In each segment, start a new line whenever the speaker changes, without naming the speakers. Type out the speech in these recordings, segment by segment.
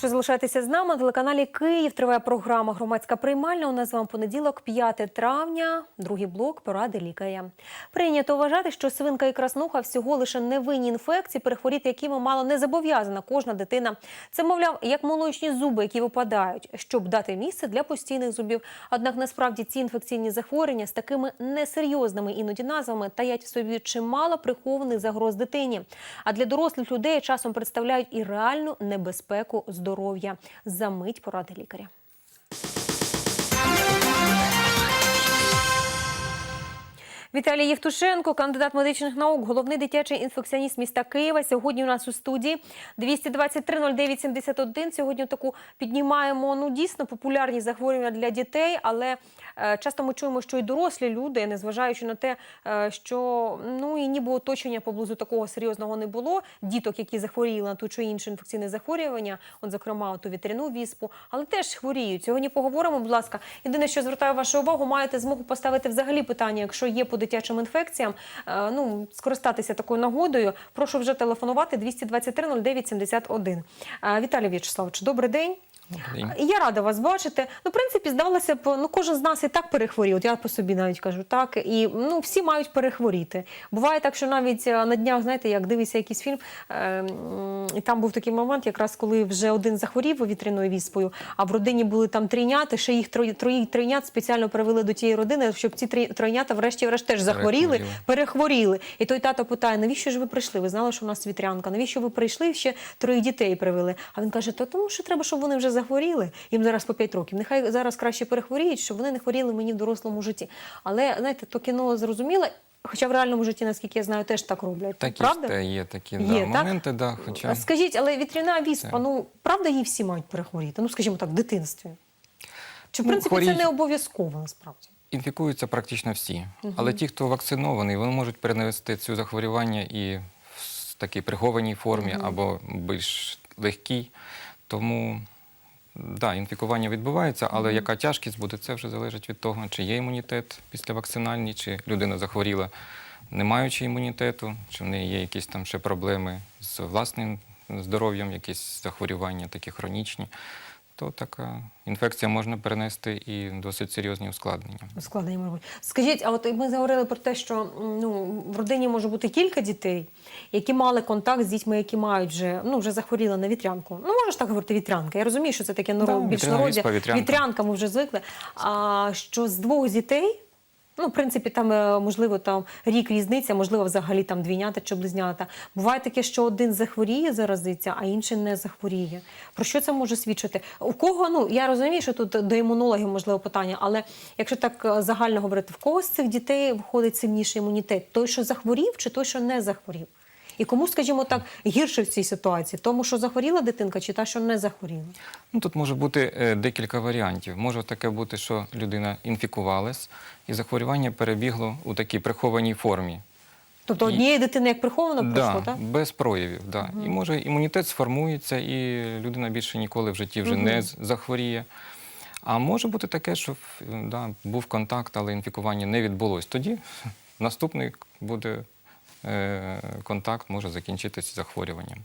що залишаєтеся з нами на телеканалі Київ. Триває програма Громадська приймальна. У нас з вами понеділок, 5 травня, другий блок поради лікаря. Прийнято вважати, що свинка і краснуха всього лише невинні інфекції, перехворіти якими мало не зобов'язана кожна дитина. Це мовляв, як молочні зуби, які випадають, щоб дати місце для постійних зубів. Однак насправді ці інфекційні захворювання з такими несерйозними іноді назвами таять в собі чимало прихованих загроз дитині. А для дорослих людей часом представляють і реальну небезпеку здоров'я. Замить поради лікаря. Віталій Євтушенко, кандидат медичних наук, головний дитячий інфекціоніст міста Києва. Сьогодні у нас у студії 223 09 71. Сьогодні таку піднімаємо ну дійсно популярні захворювання для дітей, але е, часто ми чуємо, що і дорослі люди, незважаючи на те, е, що ну і ніби оточення поблизу такого серйозного не було. Діток, які захворіли на ту чи інше інфекційне захворювання, от зокрема ту вітряну віспу, але теж хворіють. Сьогодні поговоримо, будь ласка. Єдине, що звертаю вашу увагу, маєте змогу поставити взагалі питання, якщо є дитячим інфекціям, е, ну скористатися такою нагодою. Прошу вже телефонувати 223 09 71. Е, Віталій В'ячеславович, добрий день. Я рада вас бачити. Ну, в принципі, здавалося б, ну кожен з нас і так перехворів. От я по собі навіть кажу, так і ну всі мають перехворіти. Буває так, що навіть е, на днях, знаєте, як дивишся якийсь фільм, е, і там був такий момент, якраз коли вже один захворів вітряною віспою, а в родині були там трійняти, ще їх троє троїх трійнят спеціально привели до тієї родини, щоб ці трій- тройнята, врешті-решт, теж захворіли,
Перехворіли.
перехворіли. І той тато питає: навіщо ж ви прийшли? Ви знали, що у нас вітрянка? Навіщо ви прийшли? Ще троє дітей привели. А він каже: то тому що треба, щоб вони вже захворіли. Їм зараз по 5 років. Нехай зараз краще перехворіють, щоб вони не хворіли мені в дорослому житті. Але знаєте, то кіно зрозуміло. Хоча в реальному житті, наскільки я знаю, теж так роблять.
Такі
правда?
ж те є такі
Є,
да,
так?
моменти, да, хоча
Скажіть, але вітряна віспа, ну правда її всі мають перехворіти? Ну, скажімо так, в дитинстві. Чи в
Ну,
принципі це не обов'язково насправді?
інфікуються практично всі. Але ті, хто вакцинований, вони можуть перенести цю захворювання і в такій прихованій формі або більш легкій. Тому да, інфікування відбувається, але яка тяжкість буде, це вже залежить від того, чи є імунітет після вакцинальний, чи людина захворіла, не маючи імунітету, чи в неї є якісь там ще проблеми з власним здоров'ям, якісь захворювання, такі хронічні. То така інфекція можна перенести і досить серйозні ускладнення.
Ускладнення може бути. Скажіть, а от ми говорили про те, що ну, в родині може бути кілька дітей, які мали контакт з дітьми, які мають вже, ну, вже захворіли на вітрянку. Ну, можеш так говорити, вітрянка. Я розумію, що це таке
Да,
більш
народі. вітрянка.
Вітрянка ми вже звикли. А що з двох дітей, ну, в принципі, там, е, можливо, там рік різниця, можливо, взагалі там двійнята чи близнята. Буває таке, що один захворіє, заразиться, а інший не захворіє. Про що це може свідчити? У кого, ну, я розумію, що тут до імунологів можливо питання, але якщо так е, загально говорити, в кого з цих дітей виходить сильніший імунітет? Той, що захворів, чи той, що не захворів? І кому, скажімо так, гірше в цій ситуації? Тому, що захворіла дитинка, чи та, що не захворіла?
Ну, тут може бути е, декілька варіантів. Може таке бути, що людина інфікувалась, і захворювання перебігло у такій прихованій формі.
Тобто однієї дитини як приховано пройшло,
да,
так?
без проявів. Да. І може імунітет сформується, і людина більше ніколи в житті вже не захворіє. А може бути таке, що е, да, був контакт, але інфікування не відбулось. Тоді наступний буде контакт, може закінчитися захворюванням.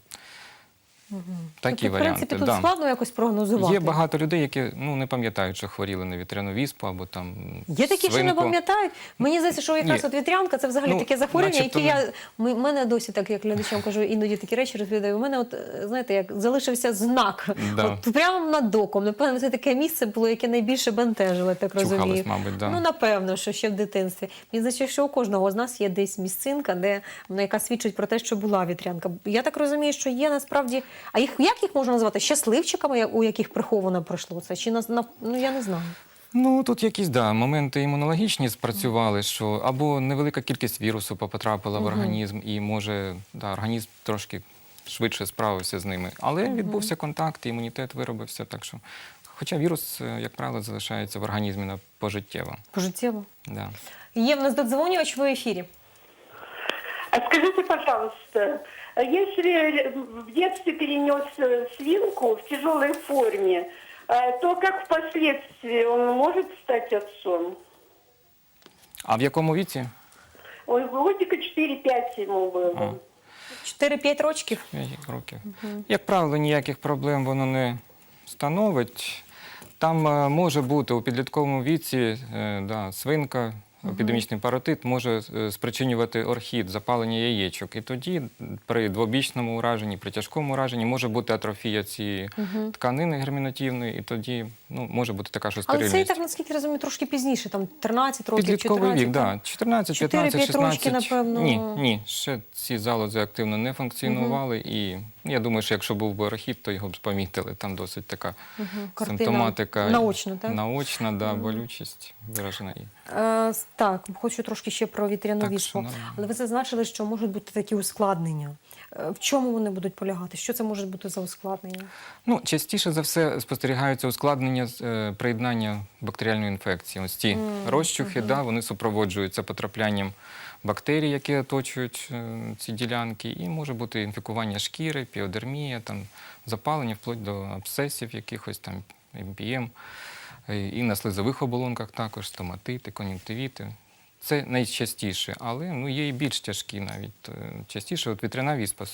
Такі
тобто, в принципі, тут
да.
складно якось прогнозувати.
Є багато людей, які ну, не пам'ятають, що хворіли на вітряну віспу або там.
Є такі, що не пам'ятають. Мені здається, що якраз
Ні.
от вітрянка це взагалі
Ну,
таке захворювання, яке
не-
я ми, мене досі, так як глядачам кажу, іноді такі речі розповідаю. У мене, от знаєте, як залишився знак.
Да.
От прямо над оком. Напевно, це таке місце було, яке найбільше бентежило, так
Чухалось,
розумію.
мабуть, да.
Ну напевно, що ще в дитинстві. Мені здається, що у кожного з нас є десь місцинка, де яка свідчить про те, що була вітрянка. Я так розумію, що є насправді. А їх як їх можна назвати? Щасливчиками, у яких приховано пройшло це? Чи на, на ну я не знаю.
Ну тут якісь да, моменти імунологічні спрацювали, що або невелика кількість вірусу потрапила в організм, і може да, організм трошки швидше справився з ними. Але відбувся контакт, імунітет виробився. Так що, хоча вірус, е, як правило, залишається в організмі на пожиттєво.
Пожиттєво.
Да.
Є в нас додзвонювач в ефірі.
А скажите, пожалуйста, если в детстве перенес э, свинку в тяжелой форме, э, то как впоследствии он может стать отцом?
А в якому віці?
Ой, годика 4-5 ему было.
А.
4-5 років.
5 років. Як правило, ніяких проблем воно не становить. Там е, може бути у підлітковому віці е, да, свинка, епідемічний паротит може е, спричинювати орхід, запалення яєчок. І тоді при двобічному ураженні, при тяжкому ураженні може бути атрофія цієї тканини гермінативної, і тоді ну, може бути така ж
Але це і так, наскільки я розумію, трошки пізніше, там 13 років,
Підлітковий
14.
вік, да. 14,
4-5
15, 16.
рочки, напевно.
Ні, ні, ще ці залози активно не функціонували. І ну, я думаю, що якщо був би орхід, то його б помітили. Там досить така
Картина
симптоматика.
наочна, так?
Наочна, да, болючість виражена.
Е, так, хочу трошки ще про вітряну
Так,
віспу. Але ви зазначили, що можуть бути такі ускладнення. Е, В чому вони будуть полягати? Що це може бути за ускладнення?
Ну, частіше за все спостерігаються ускладнення е, приєднання бактеріальної інфекції. Ось ці розчухи, да, вони супроводжуються потраплянням бактерій, які оточують е, ці ділянки, і може бути інфікування шкіри, піодермія, там, запалення, вплоть до абсцесів якихось там МПМ. Е, І на слизових оболонках також стоматити, кон'юнктивіти. Це найчастіше, але ну, є і більш тяжкі навіть. Е, Частіше от вітряна віспа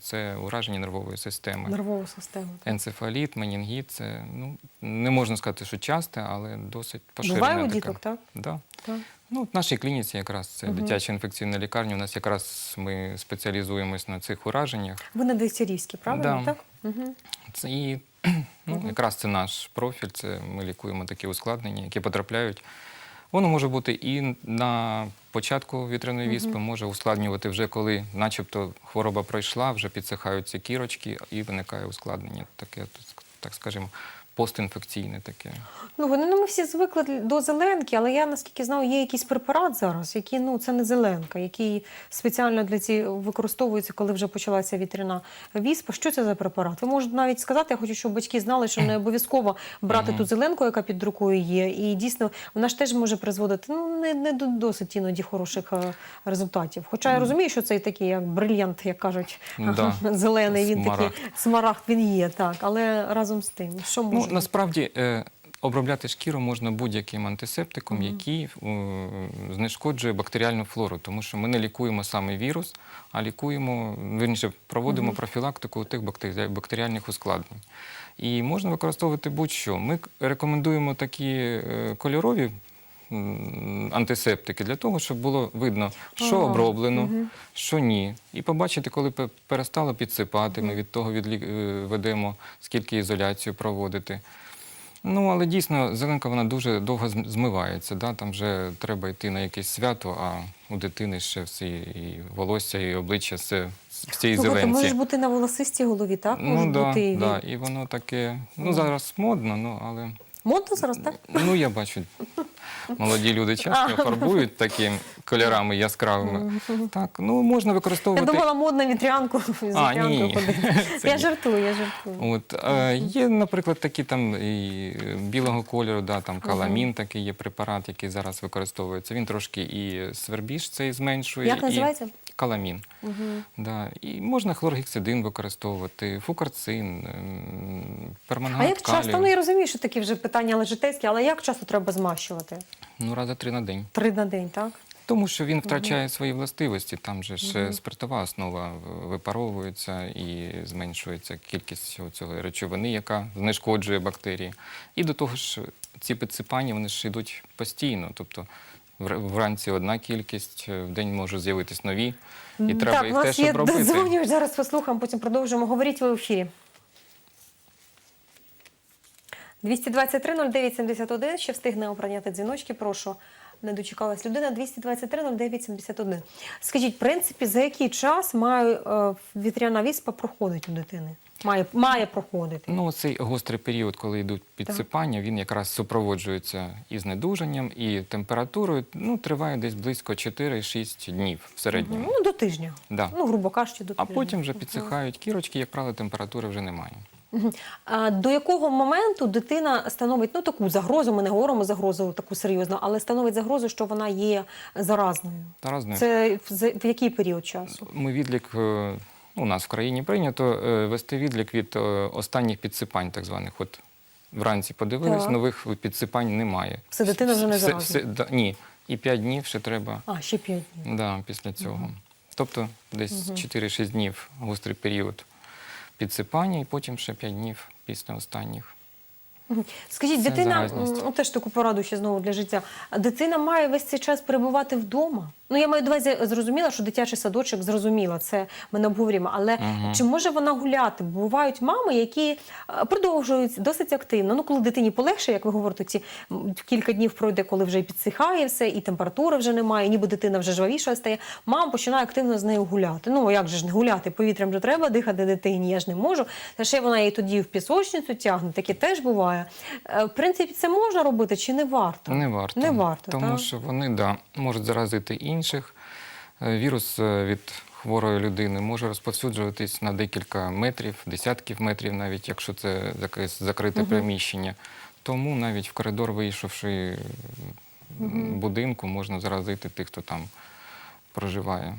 це ураження нервової системи.
Нервову систему. так?
Енцефаліт, менінгіт це ну не можна сказати, що часте, але досить поширена.
Буває у діток, так?
Да.
Так.
Ну, в нашій клініці якраз це дитяча інфекційна лікарня. У нас якраз ми спеціалізуємось на цих ураженнях.
Ви на Дегтярівській, правильно?
Да.
Так? Угу.
Це і ну, якраз це наш профіль. Це ми лікуємо такі ускладнення, які потрапляють. Воно може бути і на початку вітряної віспи, може ускладнювати вже коли, начебто, хвороба пройшла, вже підсихаються кірочки і виникає ускладнення. Таке, так скажімо, постінфекційне таке.
Ну, вони ну, ми всі звикли до зеленки, але я наскільки знаю, є якийсь препарат зараз, який ну це не зеленка, який спеціально для ці використовується, коли вже почалася вітряна віспа. Що це за препарат? Ви можете навіть сказати, я хочу, щоб батьки знали, що не обов'язково брати ту зеленку, яка під рукою є. І дійсно вона ж теж може призводити ну не, не до досить іноді хороших е, результатів. Хоча я розумію, що це такий як брильянт, як кажуть,
Да.
зелений. Він такий смарагд він є, так. Але разом з тим, що може
Ну, насправді е, обробляти шкіру можна будь-яким антисептиком, який е, знешкоджує бактеріальну флору, тому що ми не лікуємо саме вірус, а лікуємо, верніше, проводимо профілактику тих бактеріальних ускладнень. І можна використовувати будь-що. Ми рекомендуємо такі е, кольорові. Антисептики для того, щоб було видно, що
Ага,
оброблено, що ні. І побачити, коли пе- перестало підсипати, ми від того відлі... е, ведемо, скільки ізоляцію проводити. Ну, але дійсно, зеленка вона дуже довго зм- змивається. Да? Там вже треба йти на якесь свято, а у дитини ще всі і волосся, і обличчя все в цій
Слухайте,
зеленці.
може бути на волосистій голові, так? може
Ну, да,
бути і
да, і воно таке, ну зараз модно, ну але
модно зараз, так?
ну я бачу, молоді люди часто фарбують такими кольорами яскравими. Так, ну можна використовувати.
Я думала, модно вітрянку
А, ні.
ходити.
Це
Я
ні.
жартую, я жартую.
От, е, є, наприклад, такі там і е, білого кольору, да, там каламін такий є препарат, який зараз використовується. Він трошки і свербіж цей зменшує.
Як
і
називається?
Каламін. Да. І можна хлоргексидин використовувати, фукарцин, ем,
А
перманган
як часто, ну я розумію, що такі вже питання житейські, але як часто треба змащувати?
Ну, рази три на день.
Три на день, так?
Тому що він втрачає свої властивості. Там же ж спиртова основа випаровується і зменшується кількість цього речовини, яка знешкоджує бактерії. І до того ж, ці підсипання вони ж йдуть постійно. Тобто вранці одна кількість, в день можуть з'явитись нові, і треба
так, у
їх
нас
теж
є
обробити.
зараз послухаємо, потім продовжимо. Говоріть ви в ефірі. 223-09-71, ще встигнемо прийняти дзвіночки, прошу. Не дочекалась людина 223-09-71. Скажіть, в принципі, за який час має е, вітряна віспа проходить у дитини? Має, має проходити.
Ну, цей гострий період, коли йдуть підсипання, він якраз супроводжується і знедуженням, і температурою. Ну, триває десь близько 4-6 днів в середньому.
Ну, до тижня.
Да.
Ну, грубо кажучи, до тижня.
А потім вже підсихають кірочки, як правило, температури вже немає.
А до якого моменту дитина становить ну таку загрозу? Ми не говоримо загрозу таку серйозну, але становить загрозу, що вона є заразною.
Таразне,
Це в, в який період часу?
ми відлік е, у нас в країні прийнято е, вести відлік від е, останніх підсипань, так званих. От вранці подивились,
Так.
нових підсипань немає.
Все, дитина вже не
Все- все- да, Ні, і 5 днів ще треба
А ще п'ять днів.
да, після цього. Тобто десь 4-6 днів гострий період підсипання, і потім ще 5 днів після останніх.
Скажіть, дитина,
заразність.
теж таку пораду ще знову для життя. Дитина має весь цей час перебувати вдома. Ну, я маю до увазі, зрозуміла, що дитячий садочок зрозуміла, це ми не обговорюємо. Але
Мгм.
чи може вона гуляти? Бувають мами, які е, продовжують досить активно. Ну, коли дитині полегше, як ви говорите, ці кілька днів пройде, коли вже і підсихає все, і температури вже немає, ніби дитина вже жвавіша стає. Мама починає активно з нею гуляти. Ну як же ж не гуляти? Повітрям же треба дихати дитині, я ж не можу. Та ще вона її тоді в пісочницю тягне, таке теж буває. Е, В принципі, це можна робити чи не варто?
Не варто.
Не варто,
тому
так?
що вони да, можуть заразити інших. Е, Вірус е, від хворої людини може розповсюджуватись на декілька метрів, десятків метрів, навіть якщо це закрите приміщення. Тому навіть в коридор, вийшовши угу. будинку, можна заразити тих, хто там проживає.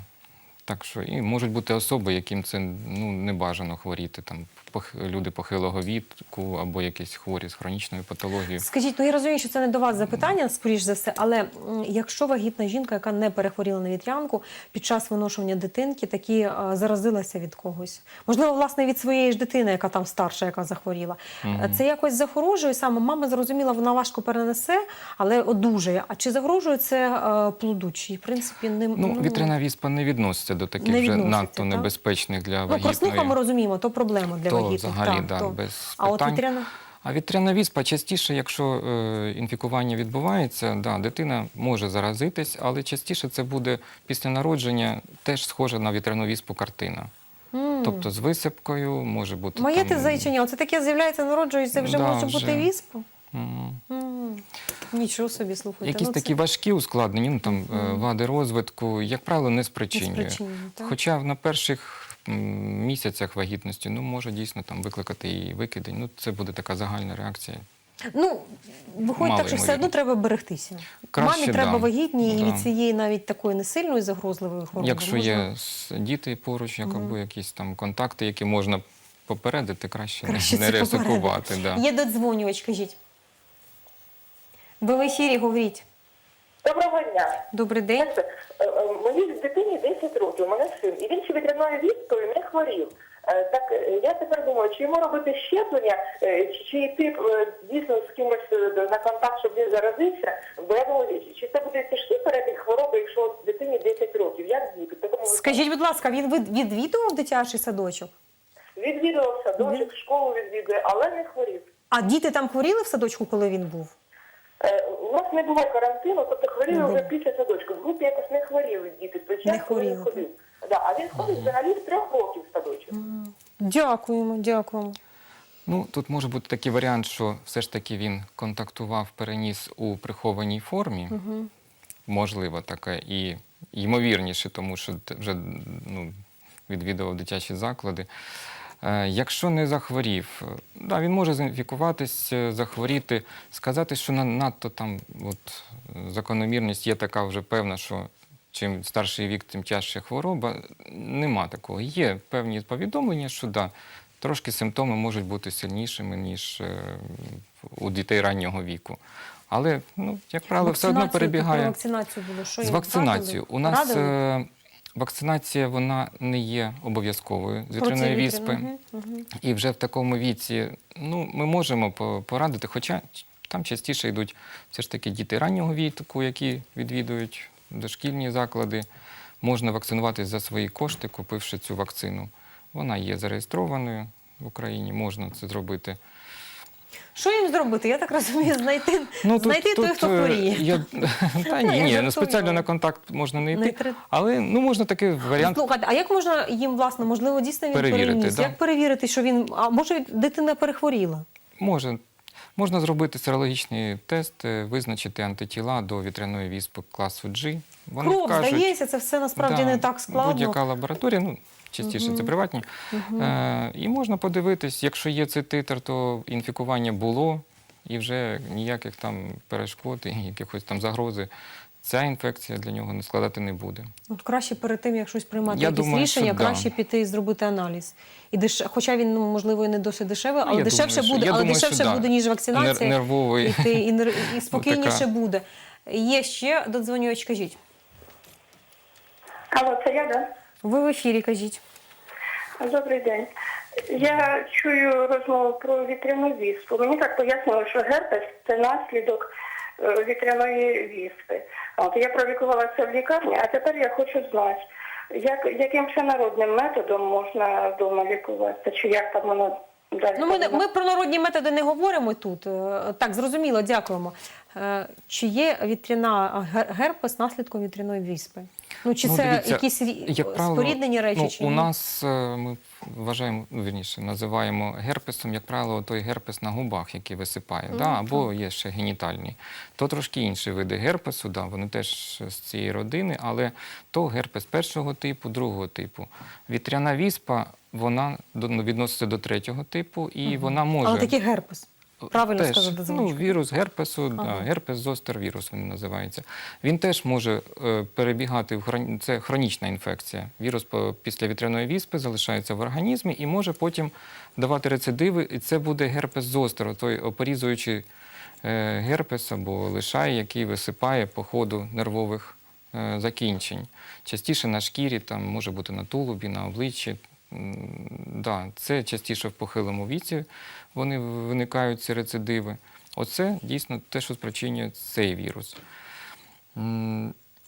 Так що і можуть бути особи, яким це ну, не бажано хворіти, там пох- люди похилого віку або якісь хворі з хронічною патологією.
Скажіть, ну я розумію, що це не до вас запитання, скоріш за все, але якщо вагітна жінка, яка не перехворіла на вітрянку, під час виношування дитинки такі е, заразилася від когось, можливо, власне від своєї ж дитини, яка там старша, яка захворіла, Е, це якось загрожує саме. Мама зрозуміла, вона важко перенесе, але одужає. А чи загрожує це е, плоду? Чи в принципі не
Ну, вітряна віспа не відноситься до таких
Не
вже надто
так?
небезпечних для
ну
вагітної.
кросниха ми розуміємо, то проблема для
то
вагітних.
взагалі
так,
да,
то.
без
А от вітряна
А вітряна віспа частіше, якщо е, інфікування відбувається, да, дитина може заразитись, але частіше це буде після народження теж схожа на вітряну віспу картина.
М.
Тобто з висипкою може бути.
Моє ти
там,
зайчиня, оце таке з'являється, народжується, вже
Да,
може бути
вже.
віспа.
м,
М, Нічого собі слухайте.
Якісь
ну,
такі важкі ускладнення, ну там е, вади розвитку, як правило, не спричинює.
спричинює, так?
Хоча на перших місяцях вагітності ну, може дійсно там викликати і викидень. Ну, це буде така загальна реакція.
Ну, виходить так, що все одно треба берегтися.
Краще,
Мамі треба
да.
вагітні і від цієї навіть такої не сильної загрозливої хвороби.
Якщо
можна-
є діти поруч, як або якісь там контакти, які можна попередити, краще,
Краще
не,
це
ризикувати. Да.
Є додзвонювач, кажіть. Ви в ефірі говоріть.
Доброго дня.
Добрий день.
Е, е, Моїй дитині 10 років, у мене син, і він ще вітряною віспою не хворів. Е, Так я тепер думаю, чи йому робити щеплення, чи, йти дійсно з кимось на контакт, щоб він заразився. Бо я думаю, чи це буде тяжкий перебіг хвороби, якщо дитині 10 років. Як діти?
Скажіть, будь ласка, він відвідував дитячий садочок?
відвідував садочок, школу відвідує, але не хворів.
А діти там хворіли в садочку, коли він був?
Е, У нас не було карантину, тобто хворіли вже після садочку. В групі якось не хворіли діти. Той час,
Не
коли він
хворіли,
ходив. Да, а він ходить взагалі з трьох років в садочок.
Дякуємо, дякуємо.
Ну, тут може бути такий варіант, що все ж таки він контактував, переніс у прихованій формі. Можливо, таке. І ймовірніше, тому що вже ну, відвідував дитячі заклади. Е, Якщо не захворів, е, да, він може заінфікуватись, е, захворіти, сказати, що на- надто там от, закономірність є така вже певна, що чим старший вік, тим тяжча хвороба. Нема такого. Є певні повідомлення, що да, трошки симптоми можуть бути сильнішими, ніж у дітей раннього віку. Але, ну, як правило, все одно перебігає.
Про вакцинацію було. Що
З вакцинацією. У нас
Радили?
Вакцинація вона не є обов'язковою з вітряної віспи. І вже в такому віці ну, ми можемо порадити, хоча там частіше йдуть все ж таки діти раннього віку, які відвідують дошкільні заклади. Можна вакцинуватись за свої кошти, купивши цю вакцину. Вона є зареєстрованою в Україні, можна це зробити.
Що їм зробити? Я так розумію, знайти,
Ну,
знайти той, хто
е,
хворіє.
Я... Та
Ну,
ні, ні, ну, спеціально на контакт можна не йти.
Не
Але ну, можна такий варіант
Слухайте, а як можна їм, власне, можливо, дійсно він
Перевірити,
переніс?
да.
Як перевірити, що він. А може дитина перехворіла?
Може. Можна зробити серологічний тест, е, визначити антитіла до вітряної віспи класу G. Вони
Кров,
вкажуть-
здається, це все насправді
Да,
не так складно.
Будь-яка лабораторія, ну, частіше це приватні. Е, і можна подивитись, якщо є цей титр, то інфікування було, і вже ніяких там перешкод, і якихось там загрози. Ця інфекція для нього не складати не буде.
От краще перед тим, як щось приймати
Я
якісь
думаю, що
рішення,
да.
краще піти і зробити аналіз. І деш... Хоча він, ну, можливо, і не досить дешевий,
Ну,
але
я
дешевше
думаю,
буде, але
думаю, що
дешевше
да.
буде, ніж вакцинація.
Нер- нервовий.
І, ти, і, нер- і спокійніше
така.
буде. Є ще додзвонювач, кажіть.
Алло, це я, да?
Ви в ефірі, кажіть.
Добрий день. Я чую розмову про вітряну віспу. Мені так пояснили, що герпес це наслідок е, вітряної віспи. От я пролікувалася в лікарні, а тепер я хочу знати, як, яким ще народним методом можна вдома лікуватися, чи як там воно далі.
Ну, ми, не- ми про народні методи не говоримо тут. Е, Так, зрозуміло, дякуємо. Е, Чи є вітряна ге- герпес наслідком вітряної віспи? Ну, чи це
дивіться,
якісь
як правило,
споріднені речі?
ну,
чи
у
ні?
нас е, ми вважаємо, ну, вірніше, називаємо герпесом, як правило, той герпес на губах, який висипає, да? або є ще генітальний. То трошки інші види герпесу, да, вони теж з цієї родини, але то герпес першого типу, другого типу. Вітряна віспа, вона ну, відноситься до третього типу, і вона може.
Але такий герпес. Правильно
Теж,
сказати,
ну, вірус герпесу, да, герпес зостер вірус він називається. Він теж може е, перебігати в хрон... це хронічна інфекція. Вірус по- після вітряної віспи залишається в організмі і може потім давати рецидиви, і це буде герпес зостер, той опорізуючий е, герпес або лишай, який висипає по ходу нервових е, закінчень. Частіше на шкірі, там може бути на тулубі, на обличчі. Да, це частіше в похилому віці вони виникають ці рецидиви. Оце дійсно те, що спричинює цей вірус.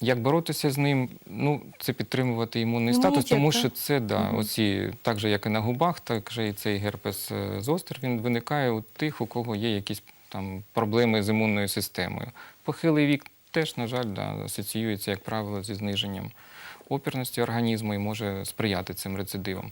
Як боротися з ним? Ну, це підтримувати імунний статус, тому що це да, оці, так же, як і на губах, так же і цей герпес е, зостер, він виникає у тих, у кого є якісь там проблеми з імунною системою. Похилий вік теж, на жаль, да, асоціюється, як правило, зі зниженням опірності організму і може сприяти цим рецидивам.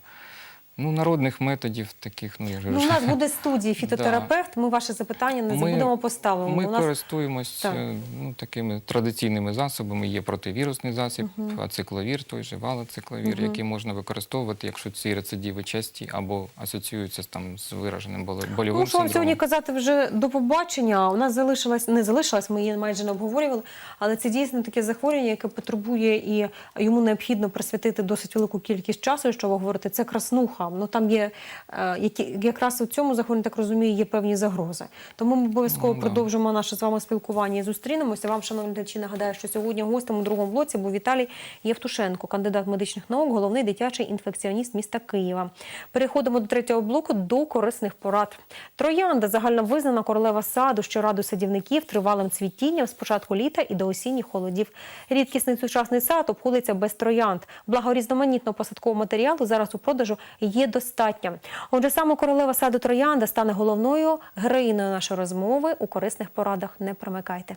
Ну, народних методів таких, ну я
Ну, у нас буде студії фітотерапевт. Ми ваше запитання не
Ми-
забудемо поставимо.
Ми
у нас
користуємось
Так.
е, ну, такими традиційними засобами. Є противірусний засіб, ацикловір, той же валоцикловір, який можна використовувати, якщо ці рецидиви часті або асоціюються з, там, з вираженим боле- больовим
Ну, що вам
синдромом.
сьогодні казати вже до побачення. У нас залишилась, не залишилась, ми її майже не обговорювали, але це дійсно таке захворювання, яке потребує і йому необхідно присвятити досить велику кількість часу, що ви говорите, це краснуха. Ну там є е, які, якраз у цьому захворюванні, так розумію, є певні загрози. Тому ми обов'язково
Ну, да.
продовжимо наше з вами спілкування і зустрінемося. Вам, шановні глядачі, нагадаю, що сьогодні гостем у другому блоці був Віталій Євтушенко, кандидат медичних наук, головний дитячий інфекціоніст міста Києва. Переходимо до третього блоку до корисних порад. Троянда загально визнана королева саду, що радує садівників тривалим цвітінням з початку літа і до осінніх холодів. Рідкісний сучасний сад обходиться без троянд. Благо різноманітного посадкового матеріалу зараз у продажу є достатньо. Отже, саме королева саду троянда стане головною героїною нашої розмови у корисних порадах. Не примикайте.